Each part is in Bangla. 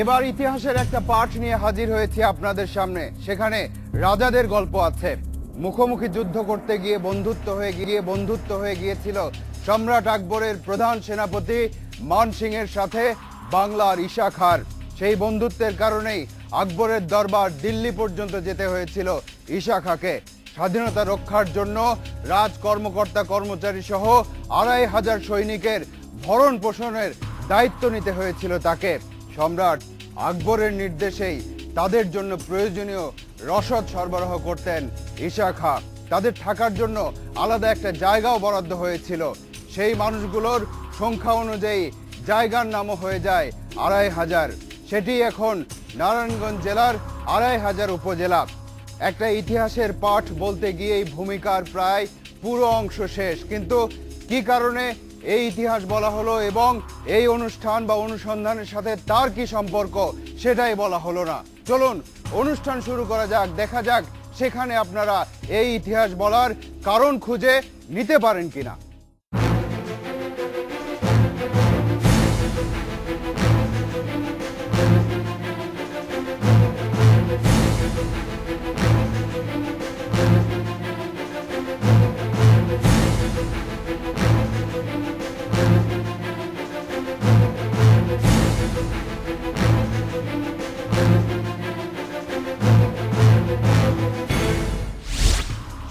এবার ইতিহাসের একটা পাঠ নিয়ে হাজির হয়েছি আপনাদের সামনে। সেখানে রাজাদের গল্প আছে। মুখোমুখি যুদ্ধ করতে গিয়ে বন্ধুত্ব হয়ে গিয়ে বন্ধুত্ব হয়ে গিয়েছিল সম্রাট আকবরের প্রধান সেনাপতি মান সিং এর সাথে বাংলার ঈশা খার সেই বন্ধুত্বের কারণেই আকবরের দরবার দিল্লি পর্যন্ত যেতে হয়েছিল ঈশা খাকে। স্বাধীনতা রক্ষার জন্য রাজ কর্মকর্তা কর্মচারী সহ আড়াই হাজার সৈনিকের ভরণ পোষণের দায়িত্ব নিতে হয়েছিল তাকে। সম্রাট আকবরের নির্দেশেই তাদের জন্য প্রয়োজনীয় রসদ সরবরাহ করতেন ঈশা খা তাদের থাকার জন্য আলাদা একটা জায়গাও বরাদ্দ হয়েছিল। সেই মানুষগুলোর সংখ্যা অনুযায়ী জায়গার নামও হয়ে যায় আড়াই হাজার। সেটি এখন নারায়ণগঞ্জ জেলার আড়াই হাজার উপজেলা। একটা ইতিহাসের পাঠ বলতে গিয়েই ভূমিকার প্রায় পুরো অংশ শেষ। কিন্তু কি কারণে এই ইতিহাস বলা হলো এবং এই অনুষ্ঠান বা অনুসন্ধানের সাথে তার কি সম্পর্ক সেটাই বলা হলো না। চলুন, অনুষ্ঠান শুরু করা যাক, দেখা যাক সেখানে আপনারা এই ইতিহাস বলার কারণ খুঁজে নিতে পারেন কিনা।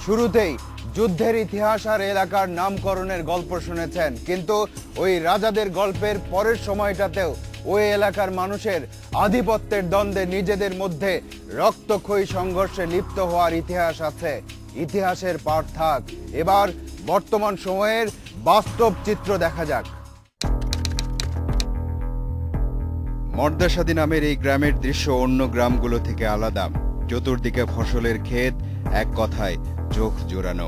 শুরুতেই যুদ্ধের ইতিহাস আর এলাকার নামকরণের গল্প শুনেছেন। কিন্তু ওই রাজাদের গল্পের পরের সময়টাতেও ওই এলাকার মানুষের আধিপত্যের দ্বন্দ্বে নিজেদের মধ্যে রক্তক্ষয়ী সংঘর্ষে লিপ্ত হওয়ার ইতিহাস আছে। ইতিহাসের পাঠ থাক। এবার বর্তমান সময়ের বাস্তব চিত্র দেখা যাক। মর্দাসাদি নামের এই গ্রামের দৃশ্য অন্য গ্রামগুলো থেকে আলাদা। চতুর্দিকে ফসলের ক্ষেত, এক কথায় চোখ জোড়ানো।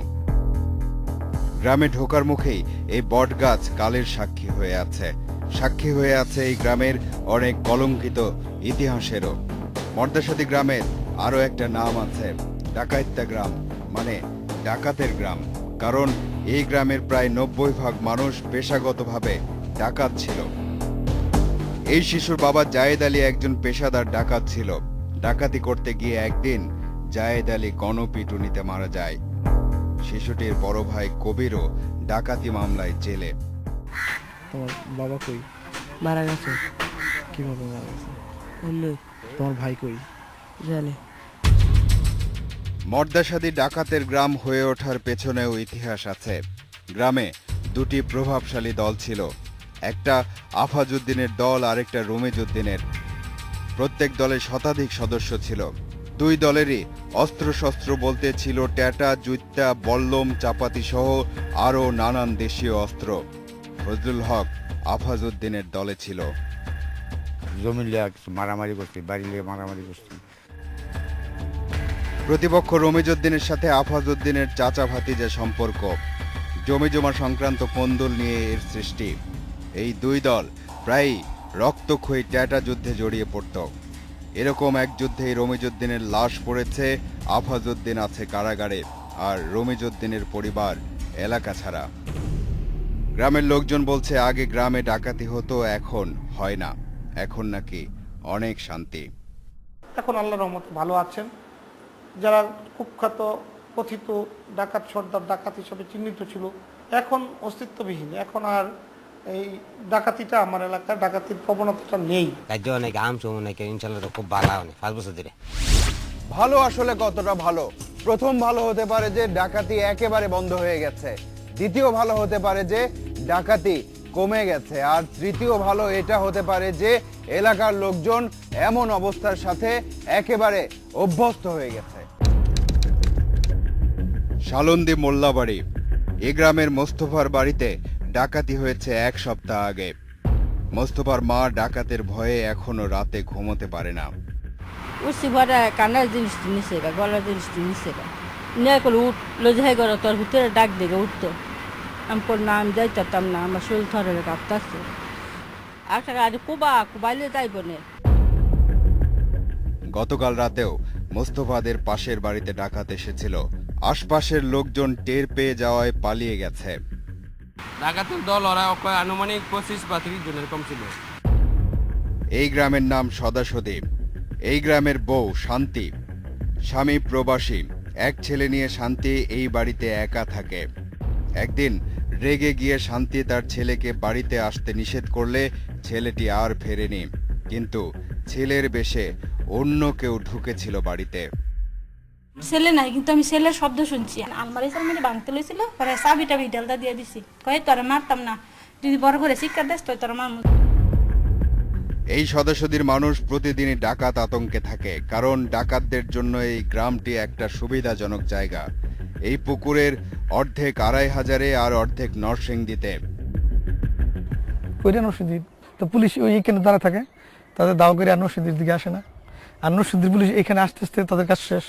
গ্রামে ঢোকার মুখেই এই বটগাছ কালের সাক্ষী হয়ে আছে। সাক্ষী হয়ে আছে এই গ্রামের অনেক কলঙ্কিত ইতিহাসেরও। মর্দাসাদি গ্রামের আরও একটা নাম আছে, ডাকাইত্যা গ্রাম মানে ডাকাতের গ্রাম। কারণ এই গ্রামের প্রায় নব্বই ভাগ মানুষ পেশাগতভাবে ডাকাত ছিল। এই শিশুর বাবা জায়েদ আলী একজন পেশাদার ডাকাত ছিল। ডাকাতি করতে গিয়ে একদিন জায়েদ আলী গণপিটুনিতে মারা যায়। শিশুটির বড় ভাই কবিরও ডাকাতি মামলায় জেলে। তোমার বাবা কই? মারা গেছে। কীভাবে মারা গেছে? অন্য। তোমার ভাই কই? জানে। মর্দাসাদি ডাকাতের গ্রাম হয়ে ওঠার পেছনেও ইতিহাস আছে। গ্রামে দুটি প্রভাবশালী দল ছিল। একটা আফাজউদ্দিনের দল আরেকটা রুমিজউদ্দিনের। প্রত্যেক দলে শতাধিক সদস্য ছিল। দুই দলেরই অস্ত্রশস্ত্র বলতে ছিল ট্যাটা জুইত্যা বল্লম চাপাতি সহ আরও নানান দেশীয় অস্ত্র। ফজলুল হক আফাজউদ্দিনের দলে ছিল। জমি মারামারি করছি বাড়ি লিয়ে মারামারি করছি। প্রতিপক্ষ রমিজউদ্দিনের সাথে আফাজউদ্দিনের চাচা ভাতিজা সম্পর্ক। জমি জমা সংক্রান্ত কোন্দল নিয়ে এর সৃষ্টি। এই দুই দল প্রায়ই রক্তক্ষয়ী ট্যাটা যুদ্ধে জড়িয়ে পড়ত। এরকম এক যুদ্ধেই রমিজউদ্দিনের লাশ পড়েছে, আফাজউদ্দিন আছে কারাগারে। আর রমিজউদ্দিনের পরিবার এলাকা ছাড়া। গ্রামের লোকজন বলছে, আগে গ্রামে ডাকাতি হতো, এখন হয় না। এখন নাকি অনেক শান্তি। এখন আল্লাহ রহমত ভালো আছেন। যারা কুখ্যাত, কথিত ডাকাত, সর্দার ডাকাত হিসেবে চিহ্নিত ছিল, এখন অস্তিত্ববিহীন। এখন আর এই ডাকাতিটা আমার এলাকায় ডাকাতির প্রবণতাটা নেই। রাজ্য অনেক আম অনেক ইনশাল্লাহ খুব ভালো অনেক পাঁচ বছর ধরে। ভালো আসলে কতটা ভালো? প্রথম ভালো হতে পারে যে ডাকাতি একেবারে বন্ধ হয়ে গেছে। দ্বিতীয় ভালো হতে পারে যে ডাকাতি কমে গেছে। আর তৃতীয় ভালো এটা হতে পারে যে এলাকার লোকজন এমন অবস্থার সাথে একেবারে অভ্যস্ত হয়ে গেছে। শালন্দি মোল্লাবাড়ি এ গ্রামের মোস্তফার বাড়িতে ডাকাতি হয়েছে এক সপ্তাহ আগে। মোস্তফার মা ডাকাতের ভয়ে এখনও রাতে ঘুমোতে পারে না। উঠছি ভরে কানের জিনিস নিছে গা গলার জিনিস নিছে গা নিয়ে করলে উঠ লজাই করে তোর ভিতরে ডাক উঠতো। আমি না আমি যাইতাম না আমার শরীর থরে কাঁপতাছে। একটা গাড়ি কুবা কুবাইলে যাইব না। গতকাল রাতেও মোস্তফাদের পাশের বাড়িতে ডাকাত এসেছিল। আশপাশের লোকজন টের পেয়ে যাওয়ায় পালিয়ে গেছে। ডাকাতের দল ওরা আনুমানিক পঁচিশ বা ত্রিশ জন এরকম ছিল। এই গ্রামের নাম সদাসদী এই গ্রামের বউ শান্তি। স্বামী প্রবাসী। এক ছেলে নিয়ে শান্তি এই বাড়িতে একা থাকে। একদিন রেগে গিয়ে শান্তি তার ছেলেকে বাড়িতে আসতে নিষেধ করলে ছেলেটি আর ফেরেনি। কিন্তু ছেলের বেশে অন্য কেউ ঢুকেছিল বাড়িতে। ছেলে নাই কিন্তু আমি ছেলের শব্দ শুনছি। আলমারি সালমারি ভাঙতে লইছিল পরে চাবিটা ভিডালটা দিয়ে দিছি। কয়ে তোরা মারতাম না। যদি বড় করে শিক্ষা দেশ তো তোরা মার এই সদস্যদের মানুষ প্রতিদিনই ডাকাত আতঙ্কে থাকে কারণ ডাকাতদের জন্য এই গ্রামটি একটা সুবিধাজনক জায়গা। এই পুকুরের অর্ধেক আড়াই হাজারে আর অর্ধেক নরসিংদীতে। কইরা নরসিংদী তো পুলিশ ওই এখানে দাঁড়া থাকে তাদের দাও করে আর নরসিংদীর দিকে আসে না। আর নরসিংদীর পুলিশ এখানে আসতে আসতে তাদের কাজ শেষ।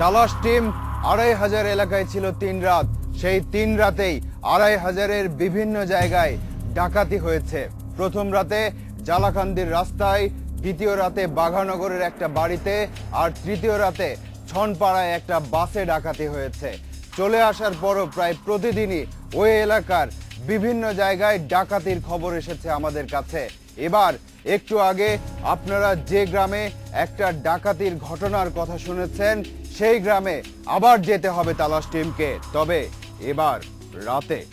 তালাশ টিম আড়াই হাজার এলাকায় ছিল তিন রাত। সেই তিন রাতেই আড়াই হাজারের বিভিন্ন জায়গায় ডাকাতি হয়েছে। প্রথম রাতে জালাকান্দির রাস্তায়, দ্বিতীয় রাতে বাঘানগরের একটা বাড়িতে, আর তৃতীয় রাতে ছনপাড়ায় একটা বাসে ডাকাতি হয়েছে। চলে আসার পরও প্রায় প্রতিদিনই ওই এলাকার বিভিন্ন জায়গায় ডাকাতির খবর এসেছে আমাদের কাছে। এবার একটু আগে আপনারা যে গ্রামে একটা ডাকাতির ঘটনার কথা শুনেছেন, সেই গ্রামে আবার যেতে হবে তালাশ টিমকে। তবে এবার রাতে।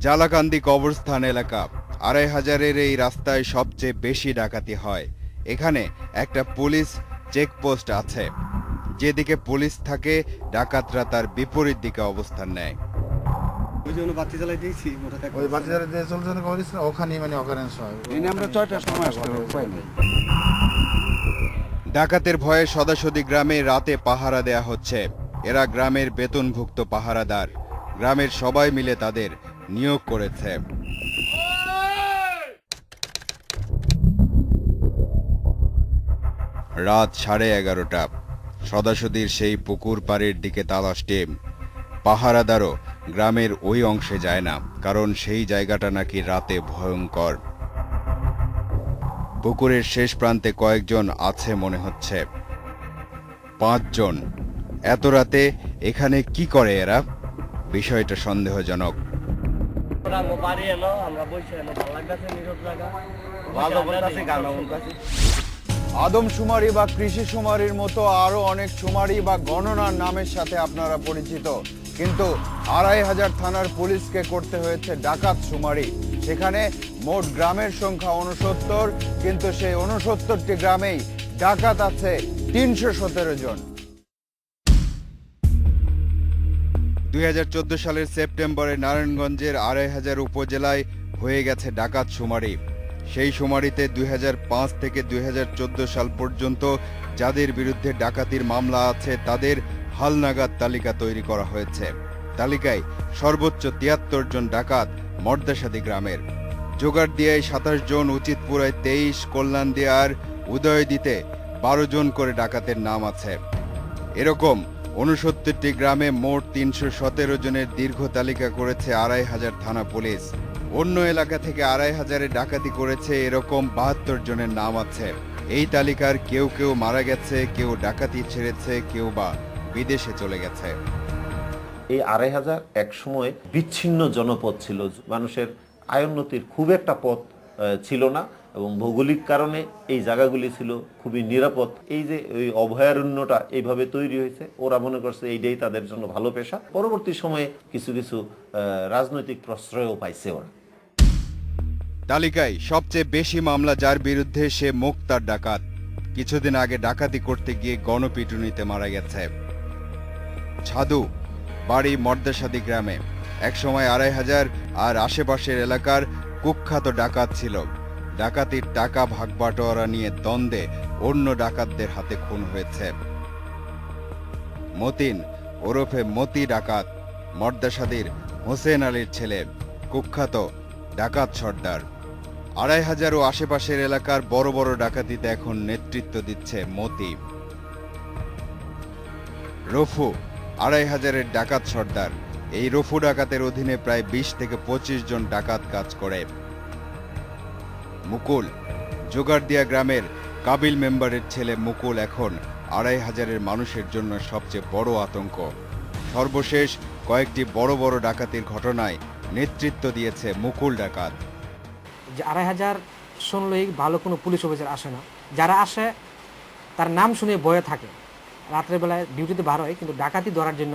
জালাকান্দি কবরস্থান এলাকা। আড়াই হাজারের এই রাস্তায় সবচেয়ে বেশি ডাকাতি হয়। এখানে একটা পুলিশ চেকপোস্ট আছে। যেদিকে পুলিশ থাকে, ডাকাতরা তার বিপরীত দিকে অবস্থান নেয়। ওই চলছে না মানে অকারেন্স হয়। আমরা ছয়টার সময় আসতে উপায় নেই। ডাকাতের ভয়ে সদাসদি গ্রামে রাতে পাহারা দেয়া হচ্ছে। এরা গ্রামের বেতনভুক্ত পাহারাদার। গ্রামের সবাই মিলে তাদের নিয়োগ করেছে। রাত সাড়ে এগারোটা। সদাসদির সেই পুকুর পাড়ের দিকে তালাশ টিম। পাহারাদারও গ্রামের ওই অংশে যায় না কারণ সেই জায়গাটা নাকি রাতে ভয়ঙ্কর। পুকুরের শেষ প্রান্তে কয়েকজন আছে মনে হচ্ছে। পাঁচজন। এত রাতে এখানে কি করে এরা? বিষয়টা সন্দেহজনক। আদমশুমারি বা কৃষি শুমারির মতো আরও অনেক সুমারি বা গণনার নামের সাথে আপনারা পরিচিত। কিন্তু আড়াই হাজার থানার পুলিশকে করতে হয়েছে ডাকাত শুমারি। সেখানে মোট গ্রামের সংখ্যা উনসত্তর কিন্তু সেই উনসত্তরটি গ্রামেই ডাকাত আছে তিনশো সতেরো জন। দুই হাজার চোদ্দ সালের সেপ্টেম্বরে নারায়ণগঞ্জের আড়াই হাজার উপজেলায় হয়ে গেছে ডাকাত শুমারি। সেই শুমারিতে দুই থেকে দুই হাজার চোদ্দ সাল পর্যন্ত যাদের বিরুদ্ধে ডাকাতির মামলা আছে তাদের হালনাগাদ তালিকা তৈরি করা হয়েছে। তালিকায় সর্বোচ্চ তিয়াত্তর জন ডাকাত মর্দাসাদি গ্রামের। জোগাড় দিয়ায় সাতাশ জন, উচিতপুরায় তেইশ, কল্যাণ দেয়ার উদয় দিতে বারো জন করে ডাকাতের নাম আছে। এরকম উনসত্তরটি গ্রামে মোট তিনশো সতেরো জনের দীর্ঘ তালিকা করেছে আড়াই হাজার থানা পুলিশ। অন্য এলাকা থেকে আড়াই হাজারে ডাকাতি করেছে এরকম বাহাত্তর জনের নাম আছে। এই তালিকার কেউ কেউ মারা গেছে, কেউ ডাকাতি ছেড়েছে, কেউ বা বিদেশে চলে গেছে। এই আড়াই হাজার এক সময় বিচ্ছিন্ন জনপদ ছিল। মানুষের আয়োন্নতির খুব একটা পথ ছিল না এবং ভৌগোলিক কারণে এই জায়গাগুলি ছিল খুবই নিরাপদ। এই যে ওই অভয়ারণ্যটা এইভাবে তৈরি হয়েছে ওরা মনে করছে এইটাই তাদের জন্য ভালো পেশা। পরবর্তী সময়ে কিছু কিছু রাজনৈতিক প্রশ্রয়ও পাইছে ওরা। তালিকায় সবচেয়ে বেশি মামলা যার বিরুদ্ধে সে মোক্তার ডাকাত। কিছুদিন আগে ডাকাতি করতে গিয়ে গণপিটুনিতে মারা গেছে। ছাদু, বাড়ি মর্দাসাদি গ্রামে। একসময় আড়াই হাজার আর আশেপাশের এলাকার কুখ্যাত ডাকাত ছিল। ডাকাতির টাকা ভাগবাটোয়ারা নিয়ে দ্বন্দ্বে অন্য ডাকাতদের হাতে খুন হয়েছে। মতিন ওরফে মতি ডাকাত মর্দাসাদির হোসেন আলীর ছেলে, কুখ্যাত ডাকাত সর্দার। আড়াই হাজার ও আশেপাশের এলাকার বড় বড় ডাকাতিতে এখন নেতৃত্ব দিচ্ছে মতি। রফু আড়াই হাজারের ডাকাত সর্দার। এই রফু ডাকাতের অধীনে প্রায় বিশ থেকে পঁচিশ জন ডাকাত কাজ করে। মুকুল, জোগাড়দিয়া গ্রামের কাবিল মেম্বারের ছেলে মুকুল এখন আড়াই হাজারের মানুষের জন্য সবচেয়ে বড় আতঙ্ক। সর্বশেষ কয়েকটি বড় বড় ডাকাতির ঘটনায় নেতৃত্ব দিয়েছে মুকুল ডাকাত। যে আড়াই হাজার শুনলেই ভালো কোনো পুলিশ অফিসার আসে না। যারা আসে, তার নাম শুনে বয়ে থাকে। রাত্রেবেলায় ডিউটিতে বার হয়, কিন্তু ডাকাতি ধরার জন্য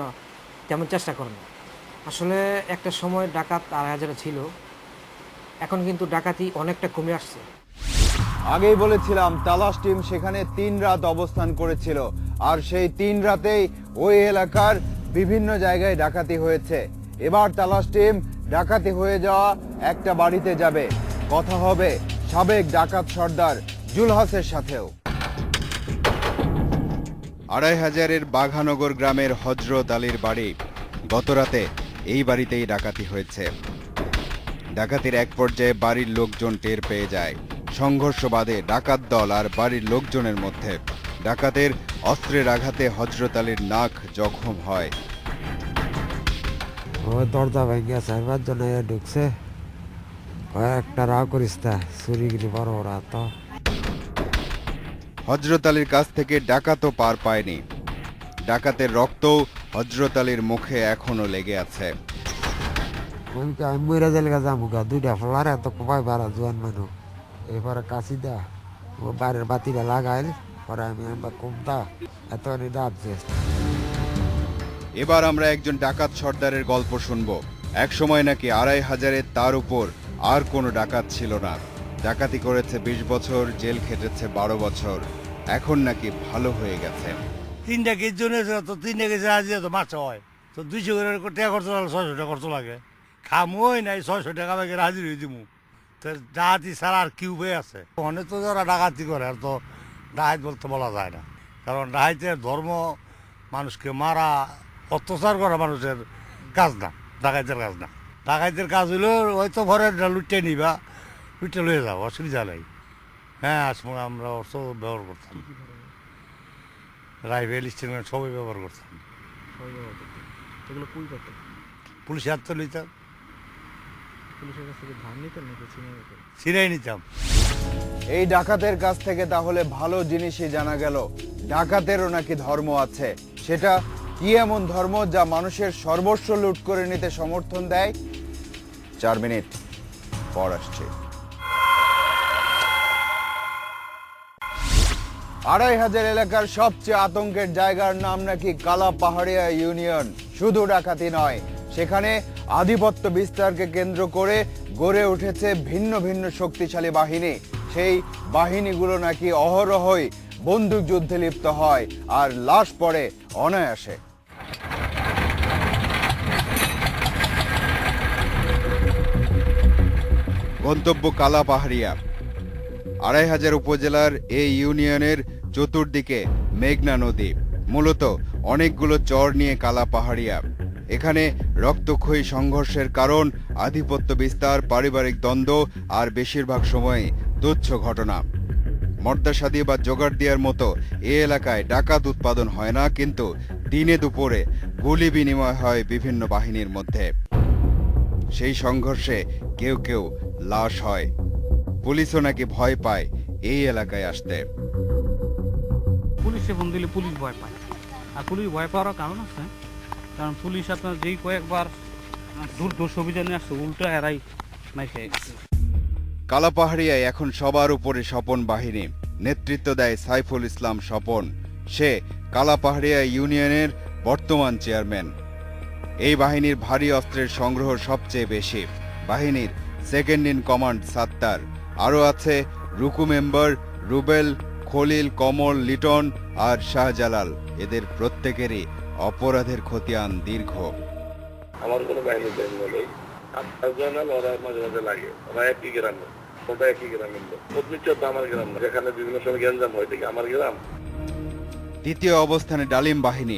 তেমন চেষ্টা করে না। আসলে একটা সময় ডাকাত আড়াই হাজার ছিল। এখন কিন্তু ডাকাতি অনেকটা কমে আসছে। আগেই বলেছিলাম, তালাশ টিম সেখানে তিন রাত অবস্থান করেছিল। আর সেই তিন রাতেই ওই এলাকার বিভিন্ন জায়গায় ডাকাতি হয়েছে। এবার তালাশ টিম ডাকাতি হয়ে যাওয়া একটা বাড়িতে যাবে। কথা হবে সাবেক ডাকাত সর্দার জুলহাসের সাথেও। আড়াই হাজারের বাঘানগর গ্রামের হজরত আলীর বাড়ি গতরাতে এই বাড়িতেই ডাকাতি হয়েছে। ডাকাতির এক পর্যায়ে বাড়ির লোকজন টের পেয়ে যায়। সংঘর্ষ বাদে ডাকাত দল আর বাড়ির লোকজনের মধ্যে ডাকাতের অস্ত্রের আঘাতে হজরত আলীর নাক জখম হয়। দরজা ভেঙে চার ঢুকছে। কয়েকটা রাও করিস তা চুরিগিরি বড় ওরা তো হজরত আলীর কাছ থেকে ডাকাতও পার পায়নি। ডাকাতের রক্তও হজরত আলীর মুখে এখনও লেগে আছে। আমি কি আমি যাই যাব গা দুইটা ফলার এত কোপাই বাড়া জোয়ান মানুষ এরপরে কাশি দা ও বাইরের বাতিটা লাগাইল পরে আমি একবার কমতা এত যে। এবার আমরা একজন ডাকাত সর্দারের গল্প শুনব। এক সময় নাকি আড়াই হাজারের তার উপর আর কোনো ডাকাত ছিল না। ডাকাতি করেছে বিশ বছর, জেল খেটেছে বারো বছর। এখন নাকি ভালো হয়ে গেছে। তিনটা কেজি জন তো তিনটা কেজি আজি তো মাছ হয়। তো দুইশো করে টাকা খরচ লাগে ছয়শো টাকা খরচ লাগে। খামই নাই, ছয়শো টাকা লাগে, হাজির হয়ে দিমু। তো ডাকাতি ছাড়া আর কি উপায় আছে? অনেক তো যারা ডাকাতি করে, আর তো ডাহাত বলতে বলা যায় না। কারণ ডাহাইতের ধর্ম, মানুষকে মারা, অত্যাচার করা মানুষের কাজ না ডাকাইতের কাজ না। ডাকাইতের কাজ হইল হয়তো ঘরে লুটে নিবা। লুটে লয়ে যাও অসুবিধা নাই। হ্যাঁ আসময় আমরা অর্থ ব্যবহার করতাম। রাইফেল স্টেটমেন্ট সবই ব্যবহার করতাম। এগুলো কুই করতে পুলিশ হাত তো নিতাম। পুলিশের কাছ থেকে ধান নিতেন নাকি চিনে নিতেন? ছিনাই নিতাম। এই ডাকাতের কাছ থেকে তাহলে ভালো জিনিসই জানা গেল। ডাকাতেরও নাকি ধর্ম আছে। সেটা কি এমন ধর্ম যা মানুষের সর্বস্ব লুট করে নিতে সমর্থন দেয়? চার মিনিট পর আসছে। আড়াই হাজার এলাকার সবচেয়ে আতঙ্কের জায়গার নাম নাকি কালা পাহাড়িয়া ইউনিয়ন। শুধু ডাকাতি নয়, সেখানে আধিপত্য বিস্তারকে কেন্দ্র করে গড়ে উঠেছে ভিন্ন ভিন্ন শক্তিশালী বাহিনী। সেই বাহিনীগুলো নাকি অহরহই বন্দুক যুদ্ধে লিপ্ত হয় আর লাশ পড়ে অনায়াসে। গন্তব্য কালা পাহাড়িয়া আড়াই হাজার উপজেলার এই ইউনিয়নের চতুর্দিকে মেঘনা নদী, মূলত অনেকগুলো চর নিয়ে কালা পাহাড়িয়া। এখানে রক্তক্ষয়ী সংঘর্ষের কারণ, আধিপত্য বিস্তার, পারিবারিক দ্বন্দ্ব আর বেশিরভাগ সময় তুচ্ছ ঘটনা। মর্দাসাদি বা জোগাড় দেওয়ার মতো এ এলাকায় ডাকাত উৎপাদন হয় না, কিন্তু দিনে দুপুরে গুলি বিনিময় হয় বিভিন্ন বাহিনীর মধ্যে। সেই সংঘর্ষে কেউ কেউ লাশ হয়। পুলিশও নাকি ভয় পায় এই এলাকায় আসতে। পুলিশে ফোন দিলে পুলিশ ভয় পায়। আর পুলিশ ভয় পাওয়ার কারণ আছে। কারণ পুলিশ আপনার যেই কয়েকবার দূর দোষ অভিযানে আসছে, উল্টো এরাই নাই কালাপাহাড়িয়ায় এখন সবার উপরে স্বপন বাহিনী। নেতৃত্ব দেয় সাইফুল ইসলাম স্বপন। সে কালাপাহাড়িয়া ইউনিয়নের বর্তমান চেয়ারম্যান। এই বাহিনীর ভারী অস্ত্রের সংগ্রহ সবচেয়ে বেশি। বাহিনীর সেকেন্ড ইন কমান্ড সাত্তার। আরও আছে রুকু মেম্বার রুবেল খলিল কমল লিটন আর শাহজালাল এদের প্রত্যেকেরই অপরাধের খতিয়ান দীর্ঘ। আমার কোনো বাহিনী বাহিনী নেই। জয়নাল ওরা মাঝে মাঝে লাগে। ওরা একই গ্রামে। ওটা একই গ্রামের লোক। তো আমার গ্রাম যেখানে বিভিন্ন সময় গ্যাঞ্জাম হয় দেখি আমার গ্রাম। দ্বিতীয় অবস্থানে ডালিম বাহিনী।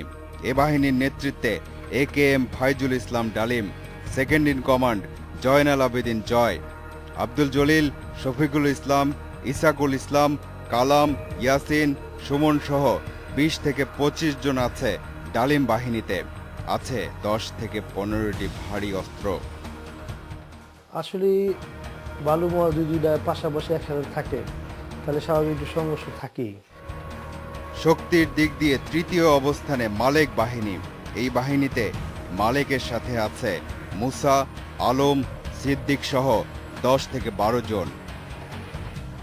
এ বাহিনীর নেতৃত্বে এ কে M Faizul Islam Dalim second in command Joynal Abedin Joy Abdul Jalil Shafiqul Islam Isakul Islam Kalam Yasin Sumon সহ বিশ থেকে পঁচিশ জন আছে ডালিম বাহিনীতে। আছে দশ থেকে পনেরোটি ভারী অস্ত্র। আসলে বালুমোয়া যদি পাশাপাশি একসাথে থাকে তাহলে স্বাভাবিক সংঘর্ষ থাকেই। শক্তির দিক দিয়ে তৃতীয় অবস্থানে মালেক বাহিনী। এই বাহিনীতে মালেকের সাথে আছে মুসা আলম সিদ্দিক সহ দশ থেকে বারো জন।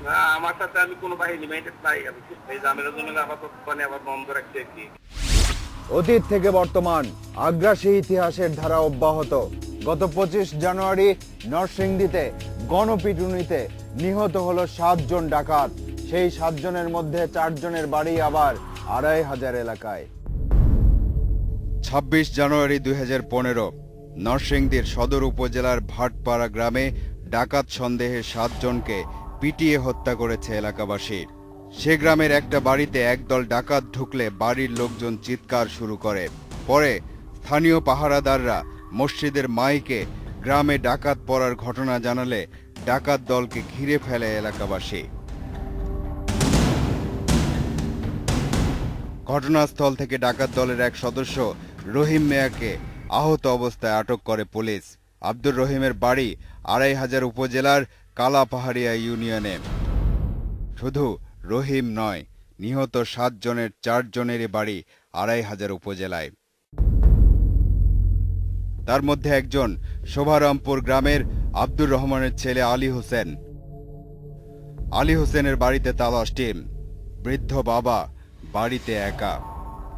না আমার সাথে আমি কোনো বাহিনী মেয়েটা পাই আমি এই জামের জন্য আপাতত মানে আবার বন্ধ রাখছি আর কি। অতীত থেকে বর্তমান আগ্রাসী ইতিহাসের ধারা অব্যাহত। গত পঁচিশ জানুয়ারি নরসিংদীতে গণপিটুনিতে নিহত হলো সাতজন ডাকাত। সেই সাতজনের মধ্যে চারজনের বাড়ি আবার আড়াই হাজার এলাকায়। ছাব্বিশ জানুয়ারি দুই হাজার পনেরো নরসিংদীর সদর উপজেলার ভাটপাড়া গ্রামে ডাকাত সন্দেহে সাতজনকে পিটিয়ে হত্যা করেছে এলাকাবাসী। সে গ্রামের একটা বাড়িতে একদল ডাকাত ঢুকলে বাড়ির লোকজন চিৎকার শুরু করে। পরে স্থানীয় পাহারাদাররা মসজিদের মাইকে গ্রামে ডাকাত পড়ার ঘটনা জানালে ডাকাত দলকে ঘিরে ফেলে এলাকাবাসী। ঘটনাস্থল থেকে ডাকাত দলের এক সদস্য রহিম মেয়াকে আহত অবস্থায় আটক করে পুলিশ। আব্দুর রহিমের বাড়ি আড়াই হাজার উপজেলার কালাপাহাড়িয়া ইউনিয়নে। শুধু রহিম নয়, নিহত সাত জনের চার জনেরই বাড়ি আড়াই হাজার উপজেলায়। তার মধ্যে একজন শোভারামপুর গ্রামের আব্দুর রহমানের ছেলে আলী হোসেন। আলী হোসেনের বাড়িতে তালাশ টিম, বৃদ্ধ বাবা বাড়িতে একা।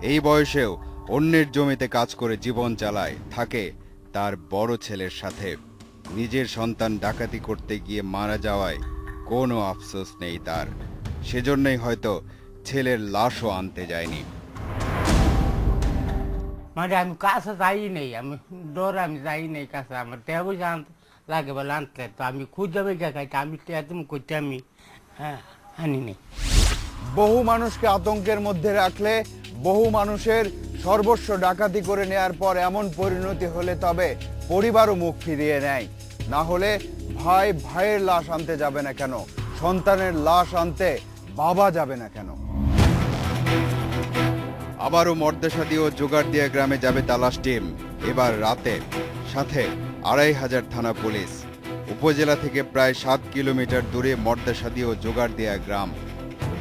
এই বয়সেও অন্যের জমিতে কাজ করে জীবন চালায়, থাকে তার বড় ছেলের সাথে। নিজের সন্তান ডাকাতি করতে গিয়ে মারা যাওয়ায় কোনো আফসোস নেই তার। সেজন্যই হয়তো ছেলের লাশও আনতে যায়নি। মানে আমি কাছে যাই নেই আমি ডর আমি যাই নেই কাছে আমার টেয়া আনতে লাগে বলে আনতে। তো আমি খুঁজে বেগে খাইতে আমি টেয়া তুমি করতে আমি হ্যাঁ আনি নেই। বহু মানুষকে আতঙ্কের মধ্যে রাখলে বহু মানুষের সর্বস্ব ডাকাতি করে নেয়ার পর এমন পরিণতি হলে তবে পরিবারও মুখ ফিরিয়ে নেয়। না হলে ভাই ভাইয়ের লাশ আনতে যাবে না কেন? সন্তানের লাশ আনতে বাবা যাবে না কেন? আবারও মর্দেশাদি ও জোগাড়দিয়া গ্রামে যাবে তালাশ টিম। এবার রাতে সাথে আড়াই হাজার থানা পুলিশ। উপজেলা থেকে প্রায় সাত কিলোমিটার দূরে মর্দেশাদি ও জোগাড় জোগাড়দিয়া গ্রাম।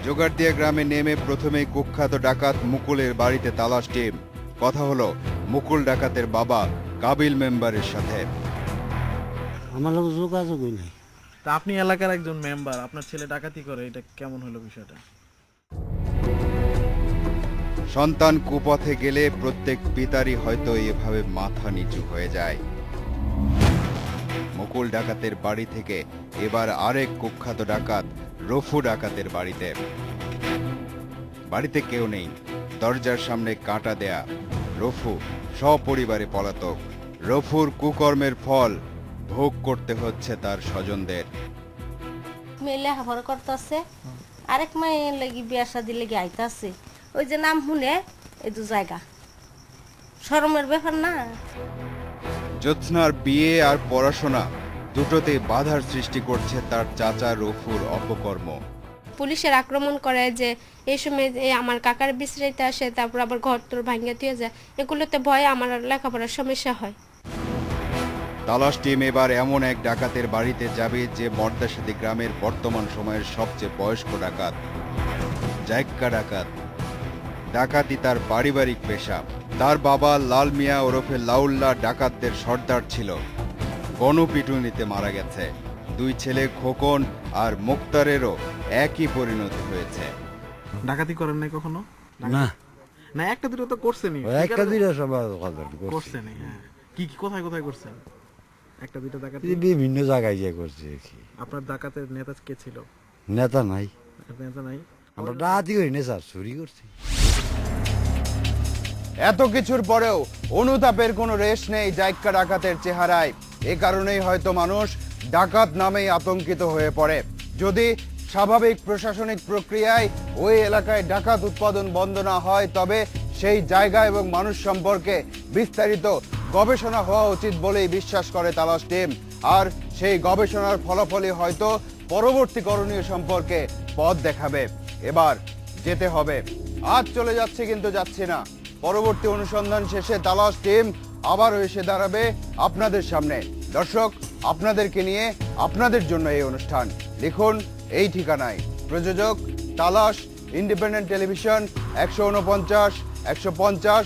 জোগাড়দিয়া গ্রামে নেমে প্রথমেই কুখ্যাত ডাকাত মুকুলের বাড়িতে তালাশ টিম। কথা হলো, মুকুল ডাকাতের বাবা কাবিল মেম্বারের সাথে। আমার লোক যোগাযোগই নেই। তা আপনি এলাকার একজন মেম্বার আপনার ছেলে ডাকাতি করে এটা কেমন হলো বিষয়টা? সন্তান কুপথে গেলে প্রত্যেক পিতারই হয়তো এভাবে মাথা নিচু হয়ে যায়। মুকুল ডাকাতের বাড়ি থেকে এবার আরেক কুখ্যাত ডাকাত রফু ডাকাতের বাড়িতে। বাড়িতে কেউ নেই। দরজার সামনে কাঁটা দেয়া রফু সপরিবারে পলাতক। রফুর কুকর্মের ফল ভোগ করতে হচ্ছে তার স্বজনদের। মেয়ে লেখাপড়া করতেছে আরেক মেয়ে লাগি বিয়া শাদি লেগে আইতাছে ওই যে নাম শুনে এই দু জায়গা। শরমের ব্যাপার না। জ্যোৎস্নার বিয়ে আর পড়াশোনা দুটোতে বাধার সৃষ্টি করছে তার চাচা রফুর অপকর্ম। পুলিশের আক্রমণ করে যে এই সময় আমার কাকার বিশ্রাইতে আসে তারপর আবার ঘর তোর ভাঙ্গা দিয়ে যায় এগুলোতে ভয়ে আমার লেখাপড়ার সমস্যা হয়। তালাশ টিম এবার এমন এক ডাকাতের বাড়িতে যাবে যে মর্দাসাদি গ্রামের বর্তমান সময়ের সবচেয়ে বয়স্ক ডাকাত জায়ক্কা ডাকাত। ডাকাতি তার পারিবারিক পেশা। তার বাবা লাল মিয়া ওরফে লাউল্লা ডাকাতদের সর্দার ছিল। গণপিটুনিতে মারা গেছে। দুই ছেলে খোকন আর মুক্তারেরও একই পরিণতি হয়েছে। ডাকাতি করেন নাই কখনো? না। না। একটা দুটো তো করছেনই। একটা দুইটা সবার করছেনই হ্যাঁ। কি কি কোথায় কোথায় করছেন? একটা ডাকাতি বিভিন্ন জায়গায় গিয়ে করছে আর কি। আপনার ডাকাতের নেতা কে ছিল? নেতা নাই। নেতা নাই? আমরা রাতি করি না স্যার চুরি করছি। এত কিছুর পরেও অনুতাপের কোনো রেশ নেই জাইক্কা ডাকাতের চেহারায়। এ কারণেই হয়তো মানুষ ডাকাত নামেই আতঙ্কিত হয়ে পড়ে। যদি স্বাভাবিক প্রশাসনিক প্রক্রিয়ায় ওই এলাকায় ডাকাত উৎপাদন বন্ধ না হয় তবে সেই জায়গা এবং মানুষ সম্পর্কে বিস্তারিত গবেষণা হওয়া উচিত বলেই বিশ্বাস করে তালাশ টিম। আর সেই গবেষণার ফলাফলই হয়তো পরবর্তী করণীয় সম্পর্কে পথ দেখাবে। এবার যেতে হবে। আজ চলে যাচ্ছে কিন্তু যাচ্ছি না। পরবর্তী অনুসন্ধান শেষে তালাশ টিম আবারও এসে দাঁড়াবে আপনাদের সামনে। দর্শক, আপনাদেরকে নিয়ে আপনাদের জন্য এই অনুষ্ঠান। লিখুন এই ঠিকানায়। প্রযোজক তালাশ, ইন্ডিপেন্ডেন্ট টেলিভিশন, একশো উনপঞ্চাশ, একশো পঞ্চাশ